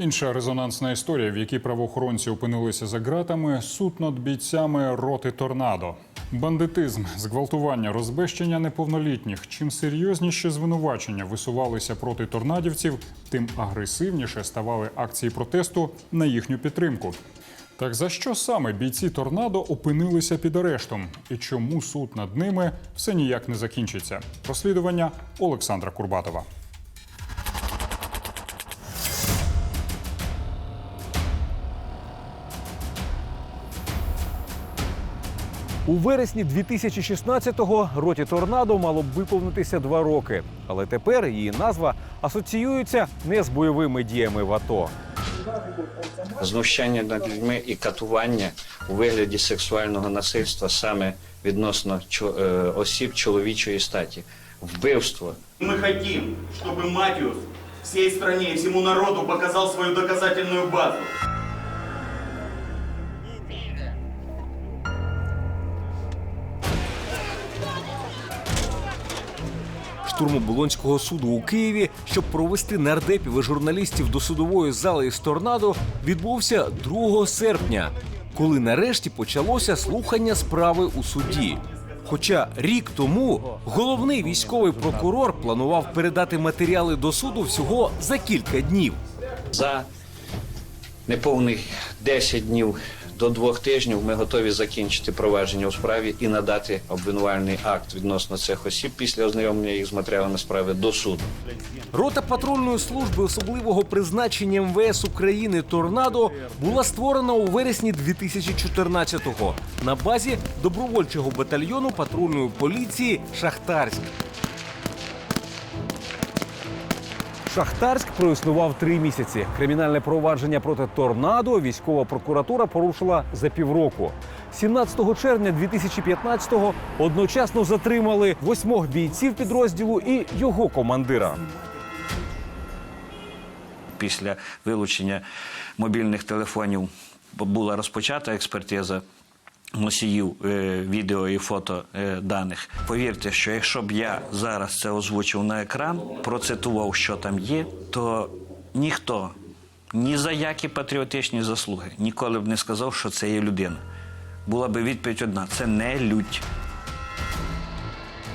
Інша резонансна історія, в якій правоохоронці опинилися за ґратами, суд над бійцями роти торнадо. Бандитизм, зґвалтування, розбещення неповнолітніх. Чим серйозніші звинувачення висувалися проти торнадівців, тим агресивніше ставали акції протесту на їхню підтримку. Так за що саме бійці торнадо опинилися під арештом? І чому суд над ними все ніяк не закінчиться? Розслідування Олександра Курбатова. У вересні 2016-го роті торнадо мало б виповнитися два роки, але тепер її назва асоціюється не з бойовими діями в АТО. знущання над людьми і катування у вигляді сексуального насильства саме відносно чо- е, осіб чоловічої статі, вбивство. Мы хотим, чтобы Матиус всей стране и всему народу показал свою доказательную базу. Штурм Оболонського суду у Києві, щоб провести нардепів і журналістів до судової зали із торнадо, відбувся 2 серпня, коли нарешті почалося слухання справи у суді. Хоча рік тому головний військовий прокурор планував передати матеріали до суду всього за кілька днів. За неповних 10 днів до двох тижнів ми готові закінчити провадження у справі і надати обвинувальний акт відносно цих осіб після ознайомлення їх з матеріалами справи до суду. Рота патрульної служби особливого призначення МВС України Торнадо була створена у вересні 2014-го на базі добровольчого батальйону патрульної поліції Шахтарськ. Шахтарськ проіснував три місяці. Кримінальне провадження проти торнадо військова прокуратура порушила за півроку. 17 червня 2015-го одночасно затримали восьмох бійців підрозділу і його командира. Після вилучення мобільних телефонів була розпочата експертиза носіїв е, відео і фото е, даних. Повірте, що якщо б я зараз це озвучив на екран, процитував, що там є, то ніхто ні за які патріотичні заслуги ніколи б не сказав, що це є людина. Була би відповідь одна: це не людь.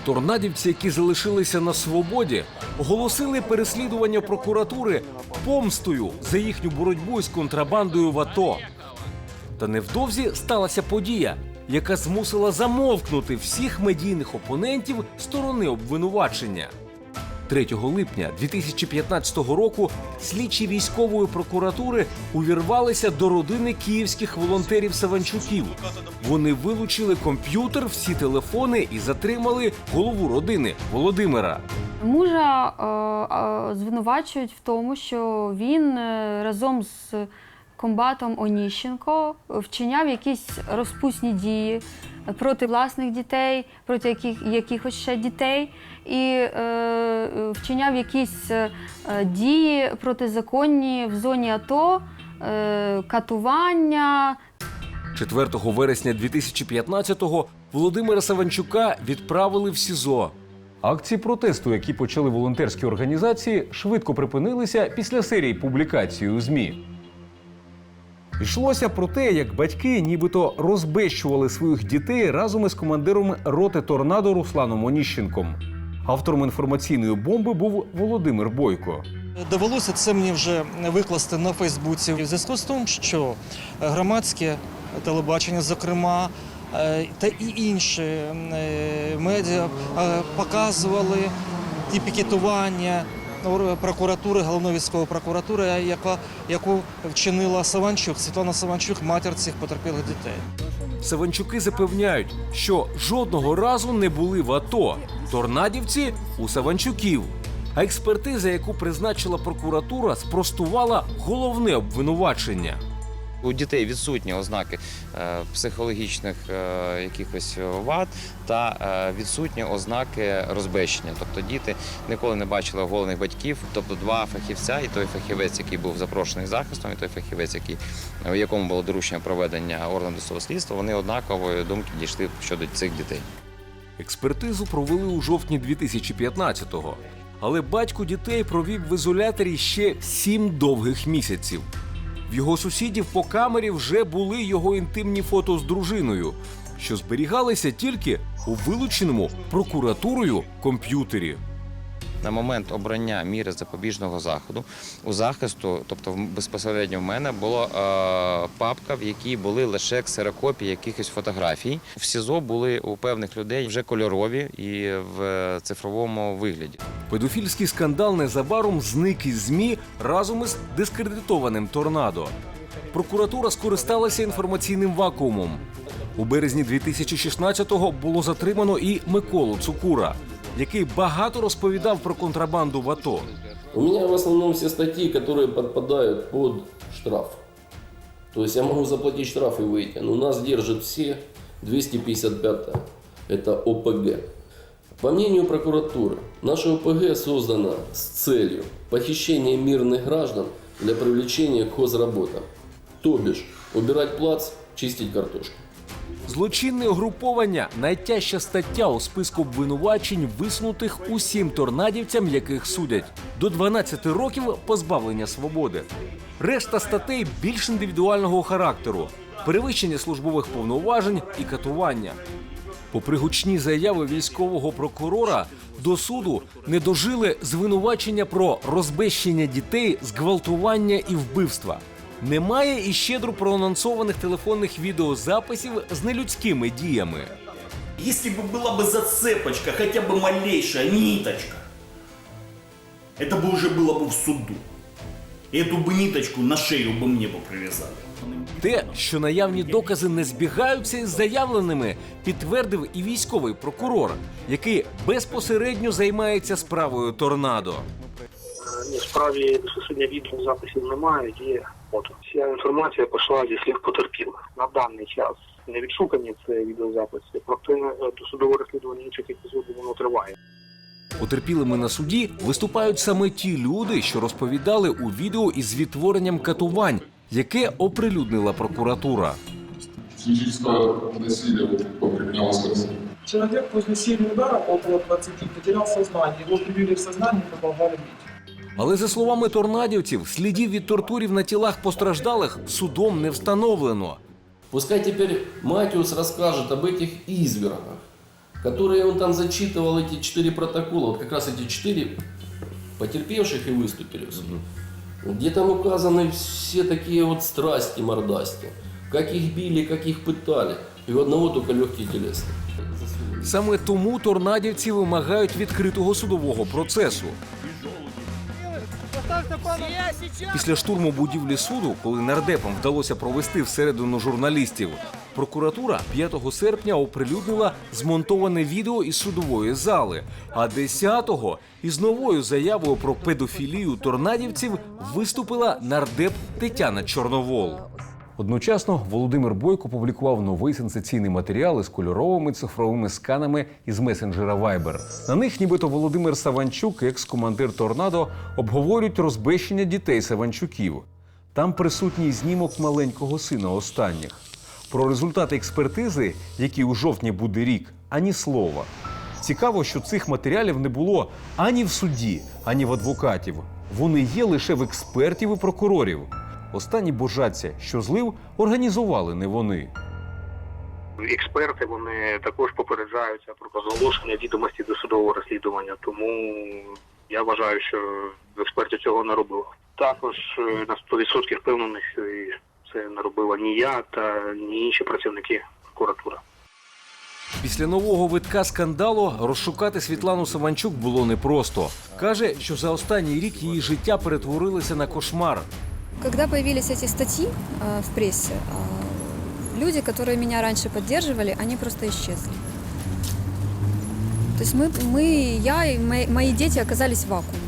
Торнадівці, які залишилися на свободі, оголосили переслідування прокуратури помстою за їхню боротьбу з контрабандою в АТО. Та невдовзі сталася подія, яка змусила замовкнути всіх медійних опонентів сторони обвинувачення. 3 липня 2015 року слідчі військової прокуратури увірвалися до родини київських волонтерів Саванчуків. Вони вилучили комп'ютер, всі телефони і затримали голову родини Володимира. Мужа е, е, звинувачують в тому, що він е, разом з комбатом Оніщенко вчиняв якісь розпусні дії проти власних дітей, проти яких, якихось ще дітей, і е, вчиняв якісь е, дії протизаконні в зоні АТО, е, катування, 4 вересня 2015-го Володимира Саванчука відправили в СІЗО. Акції протесту, які почали волонтерські організації, швидко припинилися після серії публікацій у ЗМІ. Йшлося про те, як батьки нібито розбещували своїх дітей разом із командиром роти торнадо Русланом Оніщенком. Автором інформаційної бомби був Володимир Бойко. Довелося це мені вже викласти на Фейсбуці. В зв'язку з тим, що громадське телебачення, зокрема, е, та і інші е, медіа е, показували ті пікетування прокуратури, головної військової прокуратури, яка, яку вчинила Саванчук, Світлана Саванчук, матір цих потерпілих дітей. Саванчуки запевняють, що жодного разу не були в АТО. Торнадівці у Саванчуків. А експертиза, яку призначила прокуратура, спростувала головне обвинувачення. У дітей відсутні ознаки е, психологічних е, якихось вад та е, відсутні ознаки розбещення. Тобто діти ніколи не бачили оголених батьків, тобто два фахівця, і той фахівець, який був запрошений захистом, і той фахівець, який у якому було доручення проведення органу досудового слідства, вони однакової думки дійшли щодо цих дітей. Експертизу провели у жовтні 2015-го. Але батько дітей провів в ізоляторі ще сім довгих місяців. В його сусідів по камері вже були його інтимні фото з дружиною, що зберігалися тільки у вилученому прокуратурою комп'ютері. На момент обрання міри запобіжного заходу у захисту, тобто безпосередньо в мене, була е, папка, в якій були лише ксерокопії якихось фотографій. В СІЗО були у певних людей вже кольорові і в цифровому вигляді. Педофільський скандал незабаром зник із ЗМІ разом із дискредитованим торнадо. Прокуратура скористалася інформаційним вакуумом. У березні 2016-го було затримано і Миколу Цукура, який багато розповідав про контрабанду в АТО. У меня в основном все статьи, которые подпадают под штраф. То есть я могу заплатить штраф и выйти. Но нас держат все 255 это ОПГ. По мнению прокуратуры, наше ОПГ создано с целью похищения мирных граждан для привлечения к хозработам. То бишь, убирать плац, чистить картошку. Злочинне угруповання найтяжча стаття у списку обвинувачень, висунутих усім торнадівцям, яких судять до 12 років позбавлення свободи. Решта статей більш індивідуального характеру, перевищення службових повноважень і катування. Попри гучні заяви військового прокурора, до суду не дожили звинувачення про розбещення дітей, зґвалтування і вбивства. Немає і щедро проанонсованих телефонних відеозаписів з нелюдськими діями. Если бы была бы зацепочка, хотя бы малейшая ниточка, это бы уже было бы в суду. И эту бы ниточку на шею бы мне бы привязали. Те, що наявні докази не збігаються із заявленими, підтвердив і військовий прокурор, який безпосередньо займається справою торнадо. Справі безпосередньо відеозаписів немає, є фото. Вся інформація пішла зі слів потерпілих. На даний час не відшукані це відеозаписи, проте е, досудове розслідування інших епізодів воно триває. Потерпілими на суді виступають саме ті люди, що розповідали у відео із відтворенням катувань, яке оприлюднила прокуратура. физического насилия вот, применялось к ним. Человек после серии ударов, около 20, потерял сознание. Его привели в сознание и продолжали бить. Але за словами торнадівців, слідів від тортурів на тілах постраждалих судом не встановлено. Пускай теперь Матиус расскажет об этих извергах, которые он там зачитывал, эти четыре протокола, вот как раз эти четыре потерпевших и выступили в суде, где там указаны все такие вот страсти мордасти, как их били, как их пытали, и у одного только легкие телесные. Саме тому торнадівці вимагають відкритого судового процесу. Після штурму будівлі суду, коли нардепам вдалося провести всередину журналістів, прокуратура 5 серпня оприлюднила змонтоване відео із судової зали. А 10-го із новою заявою про педофілію торнадівців виступила нардеп Тетяна Чорновол. Одночасно Володимир Бойко публікував новий сенсаційний матеріал із кольоровими цифровими сканами із месенджера Viber. На них, нібито Володимир Саванчук, екс-командир торнадо, обговорюють розбещення дітей Саванчуків. Там присутній знімок маленького сина останніх. Про результати експертизи, які у жовтні буде рік, ані слова. Цікаво, що цих матеріалів не було ані в суді, ані в адвокатів. Вони є лише в експертів і прокурорів. Останні божаться, що злив, організували не вони. Експерти вони також попереджаються про розголошення відомості досудового розслідування, тому я вважаю, що експертів цього не робило. Також е, на 100% впевнений, що і це не робила ні я та ні інші працівники прокуратури. Після нового витка скандалу розшукати Світлану Саванчук було непросто. Каже, що за останній рік її життя перетворилося на кошмар. Когда появились эти статьи э, в прессе, э, люди, которые меня раньше поддерживали, они просто исчезли. То есть мы, мы я и мои, мои дети оказались в вакууме.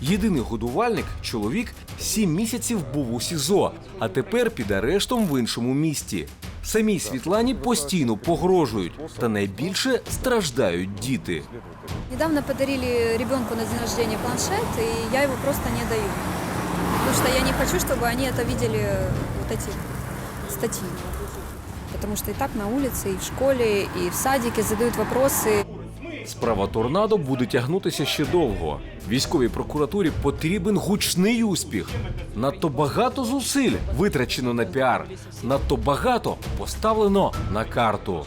Єдиний годувальник, чоловік, сім місяців був у СІЗО, а тепер під арештом в іншому місті. Самій Світлані постійно погрожують, та найбільше страждають діти. Недавно подарили ребенку на день рождения планшет, и я его просто не даю. Потому что я не хочу, чтобы они это видели, вот эти статьи. Потому что и так на улице, и в школе, и в садике задают вопросы. Справа торнадо буде тягнутися ще довго. Військовій прокуратурі потрібен гучний успіх. Надто багато зусиль витрачено на піар, надто багато поставлено на карту.